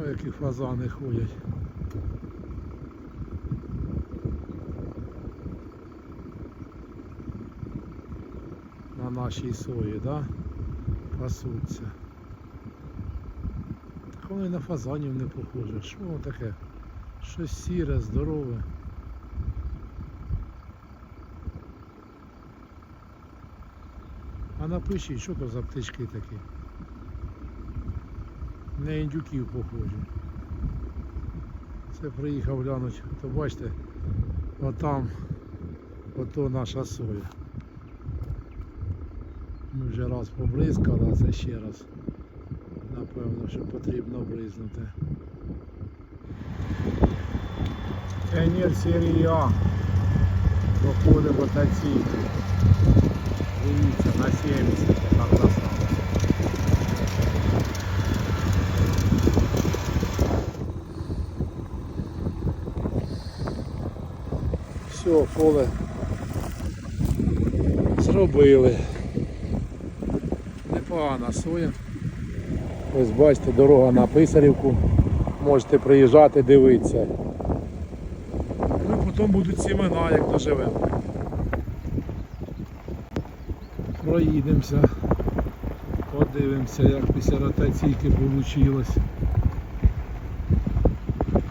Ой, які фазани ходять. На нашій сої, да? Пасуться. Так воно і на фазанів не похоже. Що воно таке? Щось сіре, здорове. А напишіть, що то за птички такі? На індюків похожі. Це приїхав глянуть, то бачите, отам, ото наша соя. Ми вже раз побризкали, а це ще раз. Напевно, що потрібно бризнути. Серії А. Походить мотоцикл. Дивіться, на 70, яка Все, поле зробили. Непогана соя. Ось бачите, дорога на Писарівку. Можете приїжджати, дивитися. Ну, і потім будуть сімена, як доживемо. Проїдемося. Подивимося, як після ротаційки вийшло.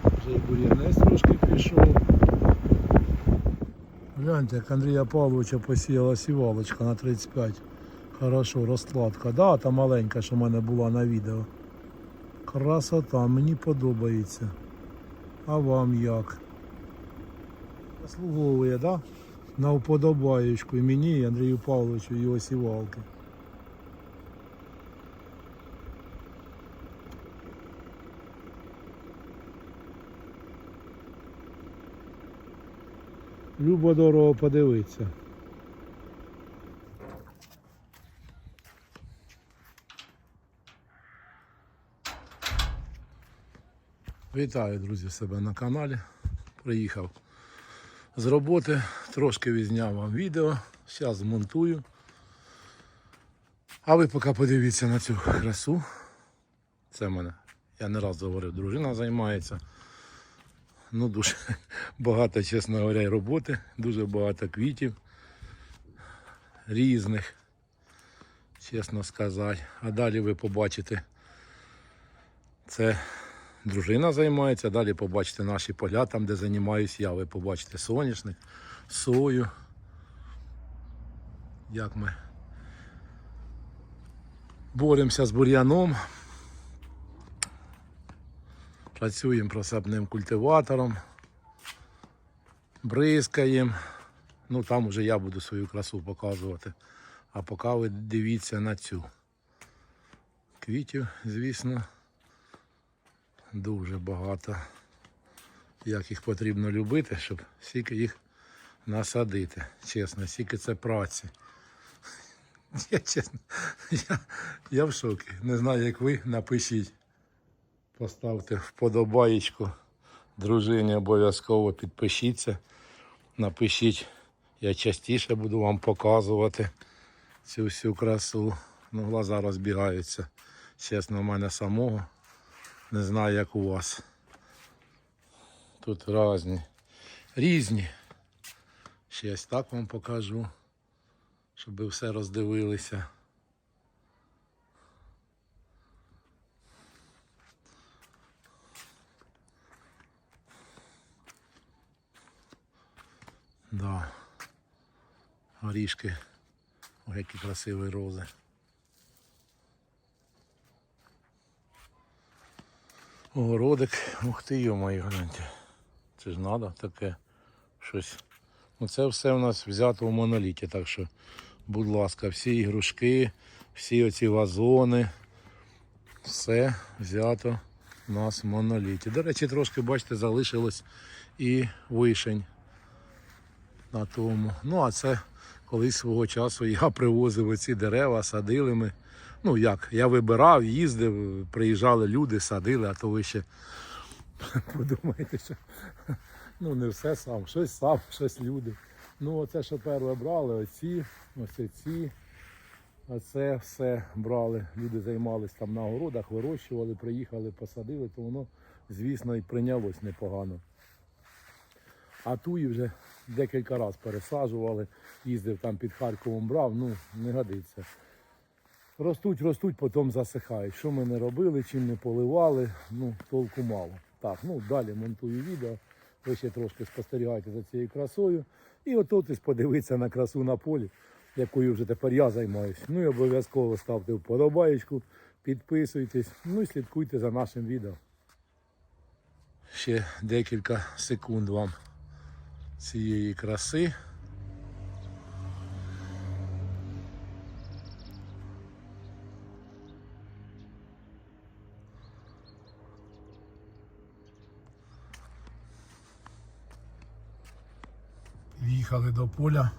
Вже і бур'янець трошки пішов. Гляньте, як Андрія Павловича посіяла сівалочка на 35. Хорошо, розкладка. Да, та маленька, що в мене була на відео. Красота, мені подобається. А вам як? Заслуговує, да? На вподобаєчку і мені, Андрію Павловичу, і його сівалки. Любо дорого подивитися. Вітаю, друзі, себе на каналі. Приїхав з роботи, трошки відзняв вам відео, зараз змонтую. А ви поки подивіться на цю красу. Це мене, я не раз говорив, дружина займається. Ну, дуже багато, чесно говоря, роботи, дуже багато квітів різних, чесно сказати. А далі ви побачите, це дружина займається, далі побачите наші поля, там, де займаюся я. Ви побачите соняшник, сою. Як ми боремося з бур'яном. Працюємо просапним культиватором, бризкаємо. Ну там вже я буду свою красу показувати. А поки ви дивіться на цю. Квітів, звісно, дуже багато. Як їх потрібно любити, щоб стільки їх насадити. Чесно, стільки це праці. Я чесно, я, я в шокі. Не знаю, як ви напишіть. Поставте вподобаєчку. Дружині обов'язково підпишіться. Напишіть, я частіше буду вам показувати цю всю красу. Ну, глаза розбігаються. Чесно, в мене самого. Не знаю, як у вас. Тут різні. Різні. Ще ось так вам покажу, щоб ви все роздивилися. Да. Горішки. Ой, які красиві рози. Огородик. Ух ти, йо-моє, гляньте. Це ж треба таке щось. Ну це все у нас взято в моноліті, так що, будь ласка, всі ігрушки, всі оці вазони, все взято у нас в моноліті. До речі, трошки, бачите, залишилось і вишень на тому. Ну, а це колись свого часу я привозив оці дерева, садили ми. Ну як, я вибирав, їздив, приїжджали люди, садили, а то ви ще подумаєте, що ну не все сам, щось сам, щось люди. Ну оце, що перше брали, оці, ось ці. А це все брали, люди займались там на огородах, вирощували, приїхали, посадили, то воно, звісно, і прийнялось непогано. А туї вже декілька разів пересаджували, їздив там під Харковом брав, ну не годиться. Ростуть, ростуть, потім засихають. Що ми не робили, чим не поливали, ну толку мало. Так, ну далі монтую відео. Ви ще трошки спостерігайте за цією красою. І отут подивитися на красу на полі, якою вже тепер я займаюся. Ну і обов'язково ставте вподобаєчку, підписуйтесь, ну і слідкуйте за нашим відео. Ще декілька секунд вам цієї краси. В'їхали до поля.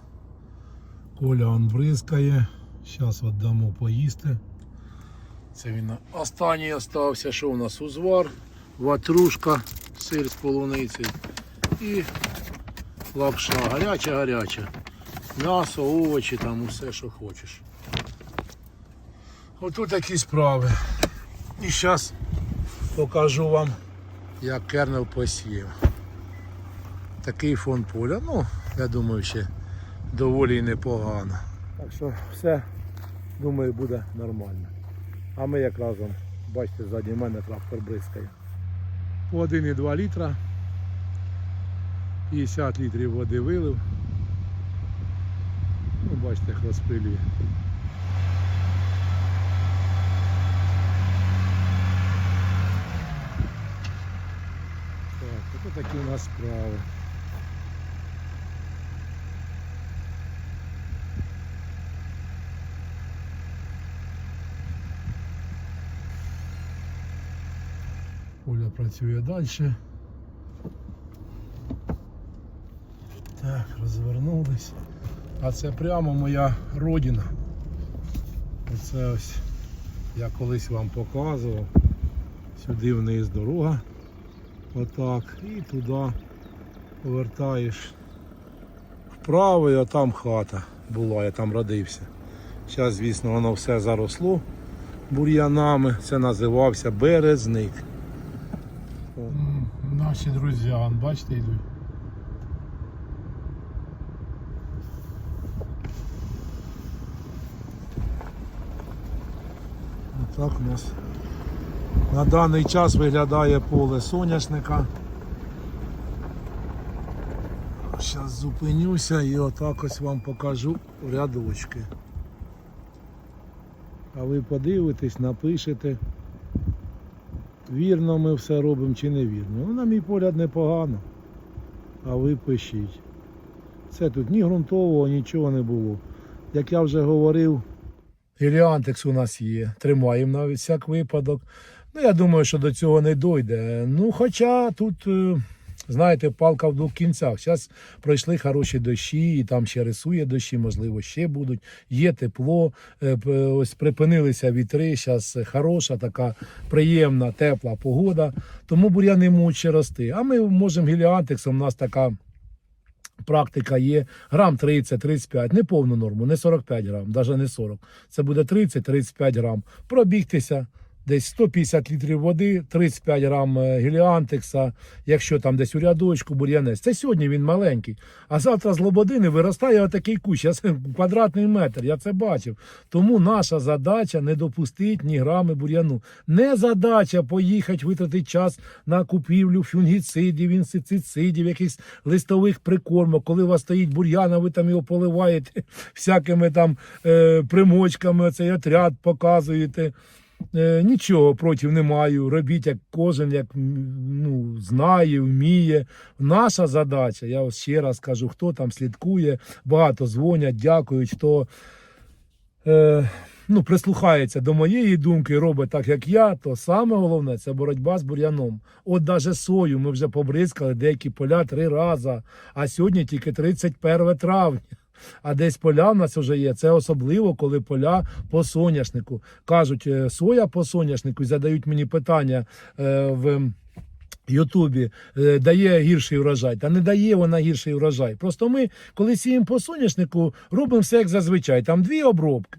Коля он бризкає. Зараз віддамо поїсти. Це він останній остався. Що у нас узвар, ватрушка, сир з полуницею і лапша гаряча-гаряча. М'ясо, овочі, там усе, що хочеш. Отут такі справи. І зараз покажу вам, як кернел посіяв. Такий фон поля. Ну, я думаю, ще доволі непогано. Так що все, думаю, буде нормально. А ми якраз, он, бачите, ззаді мене трактор бризкає. По 1,2 літра. 50 літрів води вилив. Ну, бачите, як розпилює. Так, ото такі у нас справи. Оля працює далі. Так, розвернулись. А це прямо моя родина. Оце ось я колись вам показував. Сюди вниз дорога. Отак. І туди повертаєш вправо, і отам хата була, я там родився. Зараз, звісно, воно все заросло бур'янами. Це називався березник. Наші друзі, бачите, йдуть. Так у нас на даний час виглядає поле соняшника. Зараз зупинюся і отак ось вам покажу рядочки. А ви подивитесь, напишете, вірно ми все робимо чи не вірно. Ну, на мій погляд, непогано. А ви пишіть. Це тут ні ґрунтового, нічого не було. Як я вже говорив, Геліантекс у нас є. Тримаємо на всяк випадок. Ну, я думаю, що до цього не дойде. Ну, хоча тут, е, знаєте, палка в двох кінцях. Зараз пройшли хороші дощі, і там ще рисує дощі, можливо, ще будуть. Є тепло, е, ось припинилися вітри. Зараз хороша, така приємна, тепла погода. Тому бур'яни ще рости. А ми можемо геліантексом, у нас така. Практика є грам 30-35, не повну норму, не 45 грам, навіть не 40. Це буде 30-35 грам. Пробігтися десь 150 літрів води, 35 грам е, геліантекса, якщо там десь у рядочку бур'янець. Це сьогодні він маленький. А завтра з лободини виростає отакий кущ, я це квадратний метр, я це бачив. Тому наша задача не допустити ні грами бур'яну. Не задача поїхати витратити час на купівлю фунгіцидів, інсектицидів, якихось листових прикормок. Коли у вас стоїть бур'ян, а ви там його поливаєте всякими там е, примочками, цей отряд показуєте. Е, нічого проти не маю. Робіть як кожен, як ну, знає, вміє. Наша задача, я ще раз кажу, хто там слідкує, багато дзвонять, дякують, хто е, ну, прислухається до моєї думки, робить так, як я, то саме головне це боротьба з бур'яном. От даже сою ми вже побризкали деякі поля три рази, а сьогодні тільки 31 травня. А десь поля в нас вже є. Це особливо, коли поля по соняшнику. Кажуть, е, соя по соняшнику і задають мені питання е, в. Ютубі е, дає гірший врожай, та не дає вона гірший врожай. Просто ми, коли сіємо по соняшнику, робимо все як зазвичай. Там дві обробки.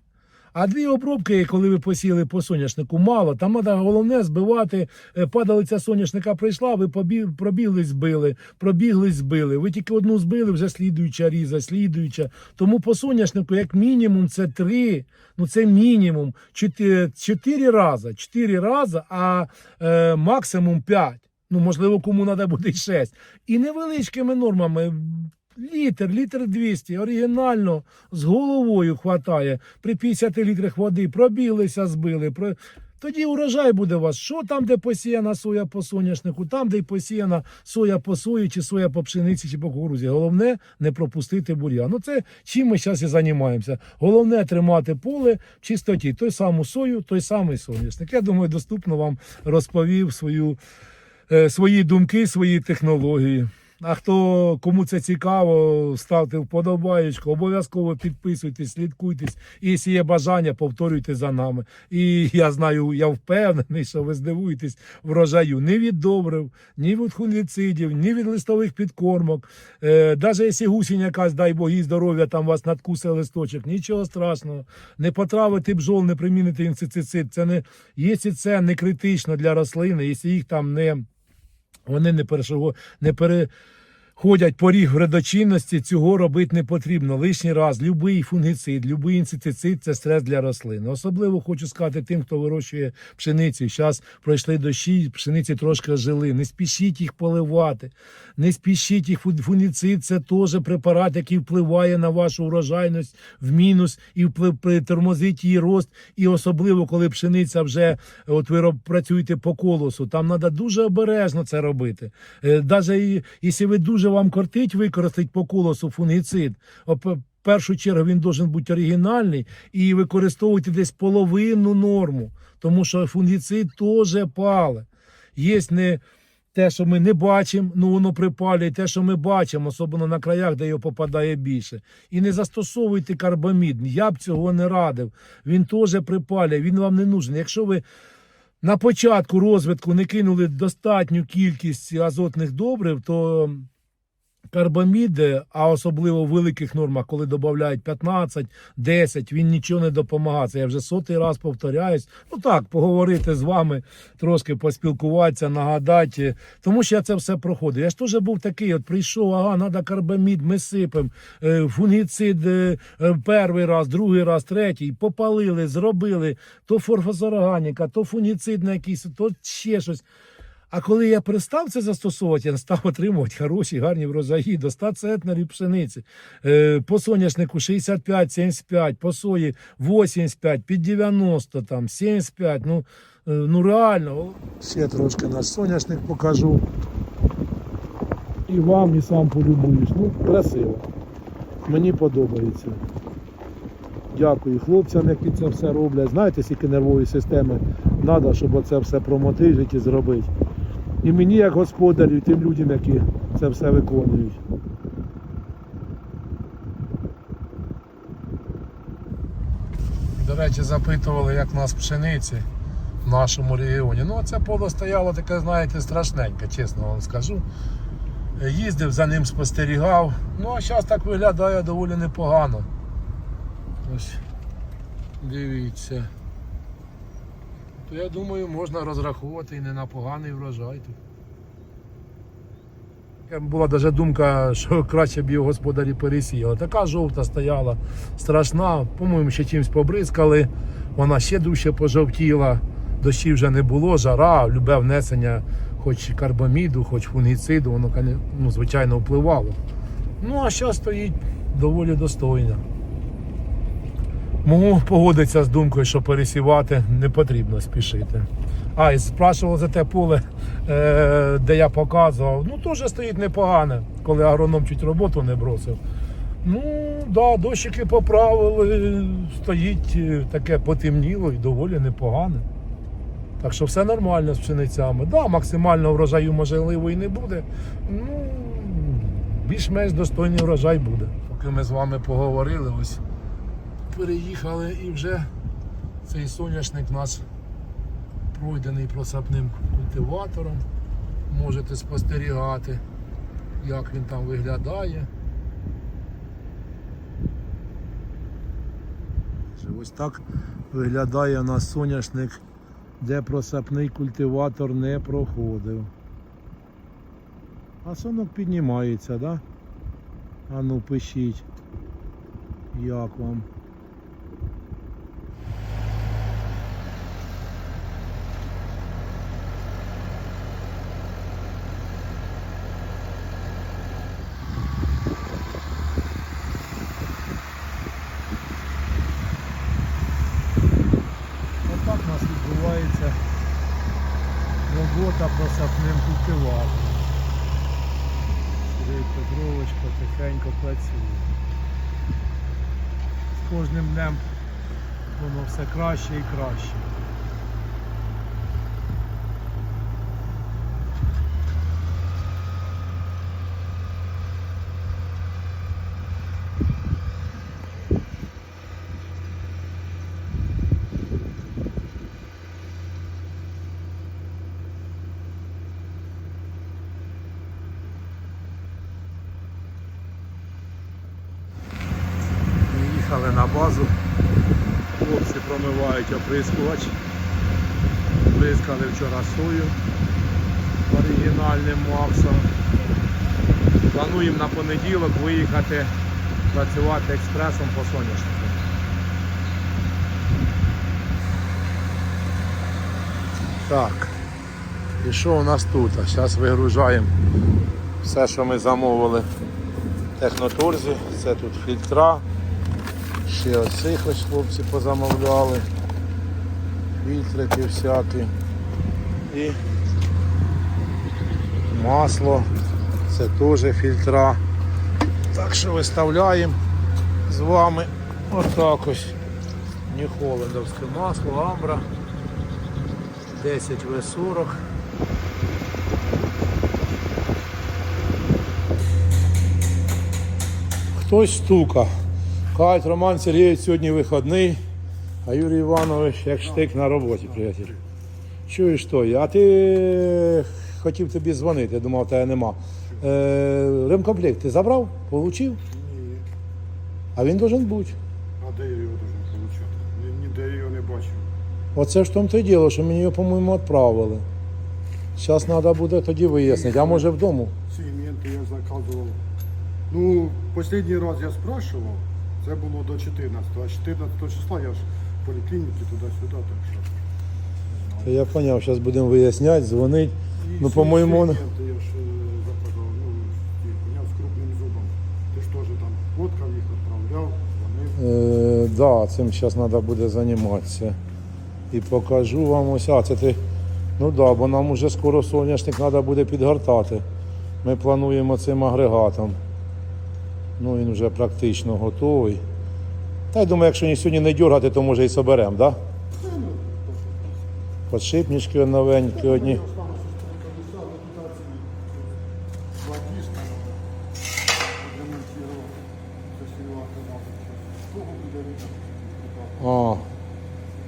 А дві обробки, коли ви посіяли по соняшнику, мало. Там треба головне збивати. е, Падалиця соняшника прийшла, ви пробігли, збили, пробігли, збили. Ви тільки одну збили, вже слідуюча різа, слідуюча. Тому по соняшнику, як мінімум, це три. Ну це мінімум чотири, чотири рази. Чотири рази, а е, максимум п'ять. Ну, можливо, кому треба буде шесть. І невеличкими нормами. Літр, літр 200, оригінально, з головою хватає. При 50 літрах води пробіглися, збили. Про... Тоді урожай буде у вас. Що там, де посіяна соя по соняшнику, там, де й посіяна соя по сої, чи соя по пшениці, чи по кукурузі. Головне не пропустити бур'ян. Ну це чим ми зараз і займаємося. Головне тримати поле в чистоті. Той саму сою, той самий соняшник. Я думаю, доступно вам розповів свою, е, свої думки, свої технології. А хто кому це цікаво, ставте вподобаєчку, обов'язково підписуйтесь, слідкуйтесь. І якщо є бажання, повторюйте за нами. І я знаю, я впевнений, що ви здивуєтесь врожаю ні від добрив, ні від фунгіцидів, ні від листових підкормок. Е, Навіть якщо гусінь якась, дай Бог їй здоров'я, там вас надкусить листочок, нічого страшного. Не потравити бджол, не примінити інсектицид. Це не, якщо це не критично для рослини, якщо їх там не вони не перешого, не переходять поріг вредочинності, цього робити не потрібно. Лишній раз любий фунгіцид, любий інсектицид це стрес для рослини. Особливо хочу сказати тим, хто вирощує пшеницю. Зараз пройшли дощі, пшениці трошки жили. Не спішіть їх поливати, не спішіть їх. Фу- Фунгіцид це теж препарат, який впливає на вашу урожайність в мінус і вплив- притормозить її рост. І особливо, коли пшениця вже от ви працюєте по колосу, там треба дуже обережно це робити. Навіть якщо ви дуже вам кортить використати по колосу фунгіцид, в першу чергу він має бути оригінальний і використовуйте десь половинну норму, тому що фунгіцид теж пале. Є не те, що ми не бачимо, ну воно припалює, те, що ми бачимо, особливо на краях, де його попадає більше. І не застосовуйте карбамід. Я б цього не радив. Він теж припалює, він вам не нужен. Якщо ви на початку розвитку не кинули достатню кількість азотних добрив, то карбамід, а особливо в великих нормах, коли додають 15, 10, він нічого не допомагає. Це я вже сотий раз повторяюсь. Ну так, поговорити з вами, трошки поспілкуватися, нагадати. Тому що я це все проходив. Я ж теж був такий, от прийшов, ага, треба карбамід, ми сипемо, е, фунгіцид е, е, перший раз, другий раз, третій, попалили, зробили, то форфосорганіка, то фунгіцид на якийсь, то ще щось. А коли я перестав це застосовувати, я став отримувати хороші, гарні врожаї до 100 центнерів пшениці. Е, по соняшнику 65-75, по сої 85, під 90, там, 75. Ну, е, ну реально. Ще трошки наш соняшник покажу. І вам, і сам полюбуєш. Ну, красиво. Мені подобається. Дякую хлопцям, які це все роблять. Знаєте, скільки нервової системи треба, щоб оце все промотижити і зробити. І мені, як господарю, і тим людям, які це все виконують. До речі, запитували, як в нас пшениці в нашому регіоні. Ну, це поле стояло таке, знаєте, страшненьке, чесно вам скажу. Їздив за ним, спостерігав. Ну, а зараз так виглядає доволі непогано. Ось, дивіться. То я думаю, можна розраховувати і не на поганий врожай Була навіть думка, що краще б його господарі пересіяли. Така жовта стояла, страшна. По-моєму, ще чимось побризкали. Вона ще дужче пожовтіла. Дощів вже не було, жара, любе внесення, хоч карбаміду, хоч фунгіциду, воно, ну, звичайно, впливало. Ну, а зараз стоїть доволі достойно. Можу погодитися з думкою, що пересівати не потрібно спішити. А, і спрашували за те поле, е, де я показував. Ну, теж стоїть непогане, коли агроном чуть роботу не бросив. Ну, да, дощики поправили, стоїть е, таке потемніло і доволі непогане. Так що все нормально з пшеницями. Да, максимально врожаю можливо і не буде. Ну, більш-менш достойний врожай буде. Поки ми з вами поговорили, ось переїхали і вже цей соняшник наш пройдений просапним культиватором. Можете спостерігати, як він там виглядає. Ось так виглядає у нас соняшник, де просапний культиватор не проходив. А сонок піднімається, да? А ну пишіть. Як вам? Отак у нас відбувається робота просапним культиватором. Сергій Петрович потихеньку працює. З кожним днем воно все краще і краще. Їхали на базу. Хлопці промивають оприскувач. Вчора сою оригінальним Максом. Плануємо на понеділок виїхати працювати експресом по соняшнику. Так. І що у нас тут? Зараз вигружаємо все, що ми замовили в технотурзі. Це тут фільтра. Ще оцих ось хлопці позамовляли. Фільтрики всякі. І масло. Це теж фільтра. Так що виставляємо з вами отак ось. Нью-Холландовське масло, амбра. 10 В40. Хтось стука. Кажуть, Роман Сергійович сьогодні вихідний, а Юрій Іванович як штик на роботі, приятель. Чуєш той, а ти хотів тобі дзвонити, думав, тебе нема. Е, ремкомплект ти забрав? Получив? Ні. А він должен бути. А де я його должен? Ні- Ніде я його не бачив. Оце ж в тому то й діло, що мені його, по-моєму, відправили. Зараз треба буде тоді вияснити, а може вдома. Ці я заказував. Ну, останній раз я спрашивав, це було до 14, а 14 числа я ж в поліклініці туди-сюди, так що. Та Я зрозумів, зараз будемо виясняти, дзвонити. І Ну, по-моєму, он- я ж е, заказував, ну, ті, поняв, з крупним зубом. Ти ж теж там фоткав їх, відправляв, вони. Е, да, цим зараз треба буде займатися. І покажу вам ось. А, це ти. Ну да, бо нам уже скоро соняшник треба буде підгортати. Ми плануємо цим агрегатом. Ну він вже практично готовий. Та я думаю, якщо ні сьогодні не дергати, то може і соберемо, так? Да? Подшипнички новенькі одні.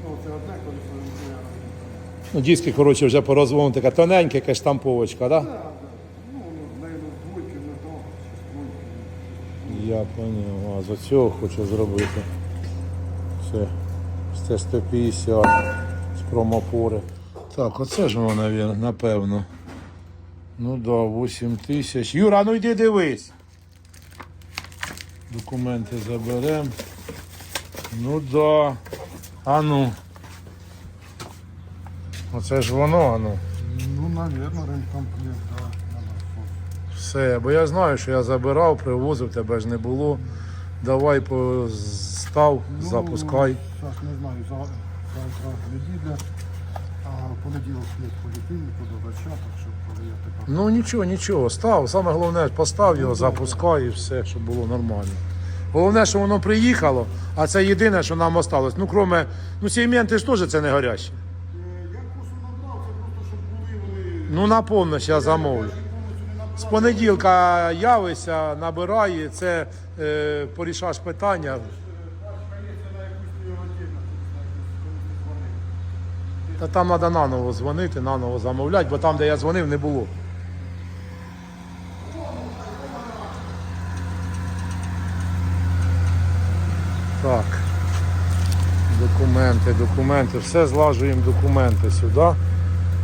Колеса, ну, диски, коротше, вже по розвону така тоненька штамповочка, так? Да? Так, так. Ну, ну, наверное, з двойки не то, чи з двойки. Я поняв, а з цього хочу зробити. Це з Т-150 з промопори. Так, оце ж воно, напевно. Ну да, 8 тисяч. Юра, ну йди дивись. Документи заберемо. Ну да. А ну. Оце ж воно, а ну. Ну, наверное, ремкомплект, да. Все, бо я знаю, що я забирав, привозив, тебе ж не було. Давай постав, Ну, запускай. Зараз не знаю, за- завтра неділя, а в понеділок слід поліклініку до врача, так що коли я тепер. Ну нічого, нічого, став. Саме головне, постав його, запускай і все, щоб було нормально. Головне, що воно приїхало, а це єдине, що нам осталось. Ну, кроме, ну сегменти ж теж це не горячі. Я курсу набрав, це просто щоб були вони. Ну на я замовлю. З понеділка явися, набирай, це е, порішаш питання. Та там треба наново дзвонити, наново замовляти, бо там, де я дзвонив, не було. Так. Документи, документи, все злажуємо документи сюди.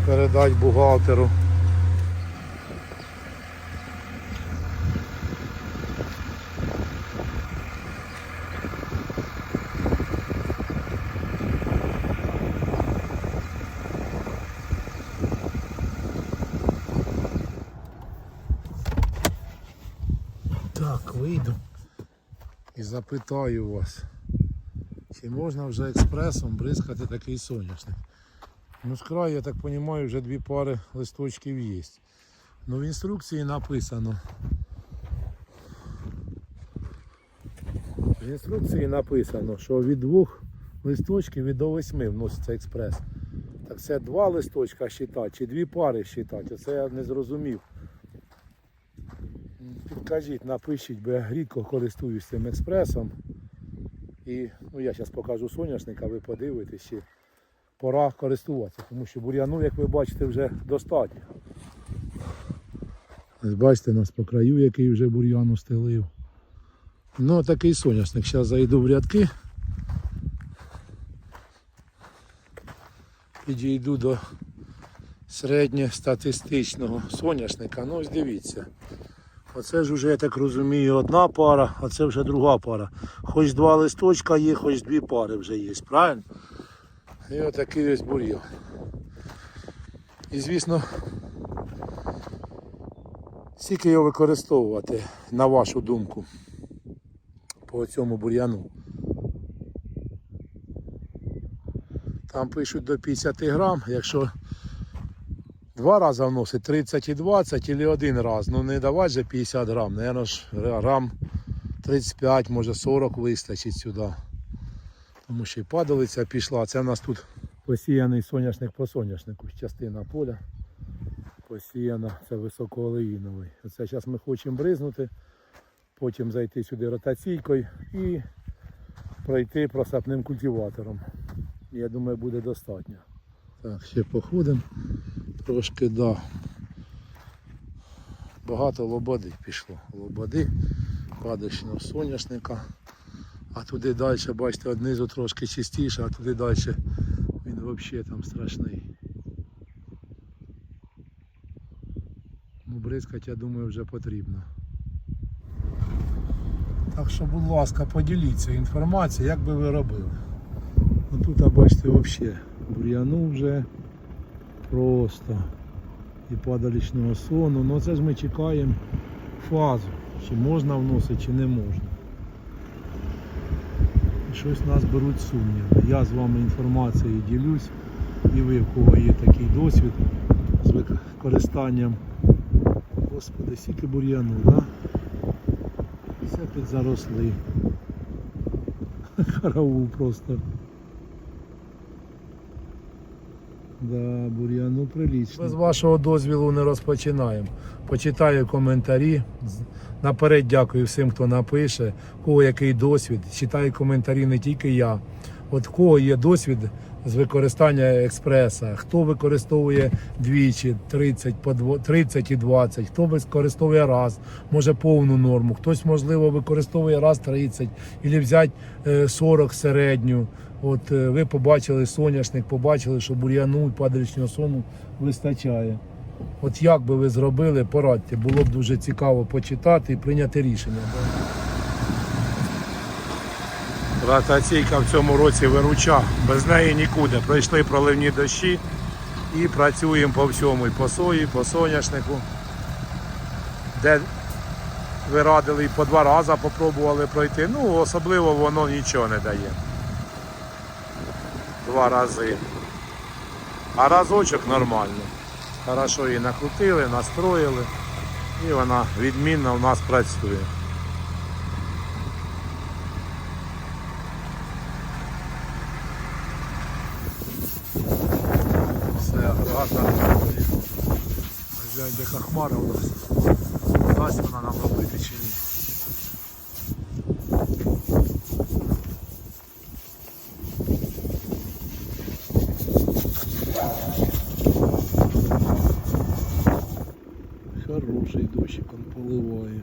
Передати бухгалтеру. Так, вийду і запитаю вас, чи можна вже експресом бризкати такий соняшник. Ну, з краю, я так розумію, вже дві пари листочків є. Ну в інструкції написано. В інструкції написано, що від двох листочків і до восьми вноситься експрес. Так це два листочка считати, чи дві пари считати. Оце я не зрозумів. Підкажіть, напишіть, бо я рідко користуюсь цим експресом. І ну, я зараз покажу соняшника, ви подивитесь, чи пора користуватися, тому що бур'яну, як ви бачите, вже достатньо. Ось бачите, нас по краю, який вже бур'яну стелив. Ну, такий соняшник. Зараз зайду в рядки. Підійду до середньостатистичного соняшника. Ну ось дивіться. Оце ж вже, я так розумію, одна пара, а це вже друга пара. Хоч два листочка є, хоч дві пари вже є, правильно? І отакий ось бур'ян. І звісно, скільки його використовувати, на вашу думку, по цьому бур'яну. Там пишуть до 50 грам, якщо Два рази вносить 30 і 20 или один раз. Ну не давати же 50 грам. Наверно ж грам 35, може 40 вистачить сюди. Тому що і падалиця пішла. Це в нас тут посіяний соняшник по соняшнику. Частина поля посіяна, це високоолеїновий. Оце зараз ми хочемо бризнути, потім зайти сюди ротаційкою і пройти просапним культиватором. Я думаю, буде достатньо. Так, ще походимо. Трошки да. Багато лободи пішло. Лободи, падочного соняшника. А туди далі, бачите, однизу трошки чистіше, а туди далі він взагалі там страшний. Ну, бризкати, я думаю, вже потрібно. Так що, будь ласка, поділіться інформацією, як би ви робили. Ну, тут, бачите, взагалі бур'яну вже просто і падалічного сону. Ну це ж ми чекаємо фазу, чи можна вносити, чи не можна. Щось нас беруть сумніви. Я з вами інформацією ділюсь, і ви, в кого є такий досвід з використанням. Господи, скільки бур'яну, да? Все підзаросли. Караул просто. Да, бур'яну прилічно. Без вашого дозвілу не розпочинаємо. Почитаю коментарі. Наперед дякую всім, хто напише, кого який досвід. Читаю коментарі не тільки я. От кого є досвід з використання експреса, хто використовує двічі, 30, по дво- 30 і 20, хто використовує раз, може повну норму, хтось, можливо, використовує раз 30, або взяти е, 40 середню. От е, ви побачили соняшник, побачили, що бур'яну і падалічного сону вистачає. От як би ви зробили, порадьте, було б дуже цікаво почитати і прийняти рішення. Ратаційка в цьому році вируча, без неї нікуди. Пройшли проливні дощі і працюємо по всьому, і по сої, по соняшнику. Де ви радили і по два рази попробували пройти. Ну, особливо воно нічого не дає. Два рази. А разочок нормально. Хорошо її накрутили, настроїли і вона відмінно у нас працює. Все, агрегатна працює. Глянь, яка хмара у нас. Хороший дощик он поливає.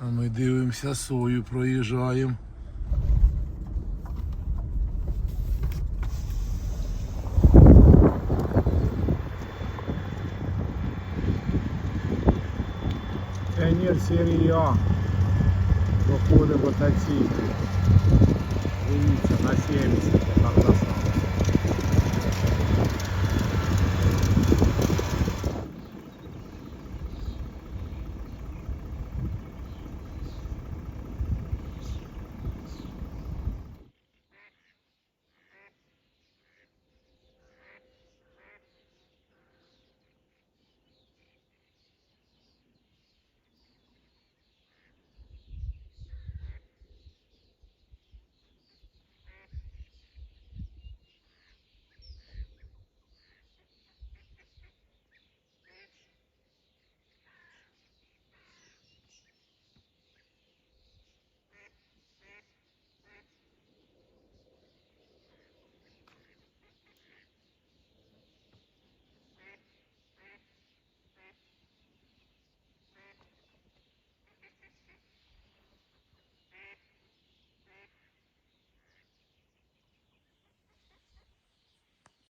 А ми дивимося, сою проїжджаємо. Серії А. Проходив от на цій. Дивіться, на 70, там на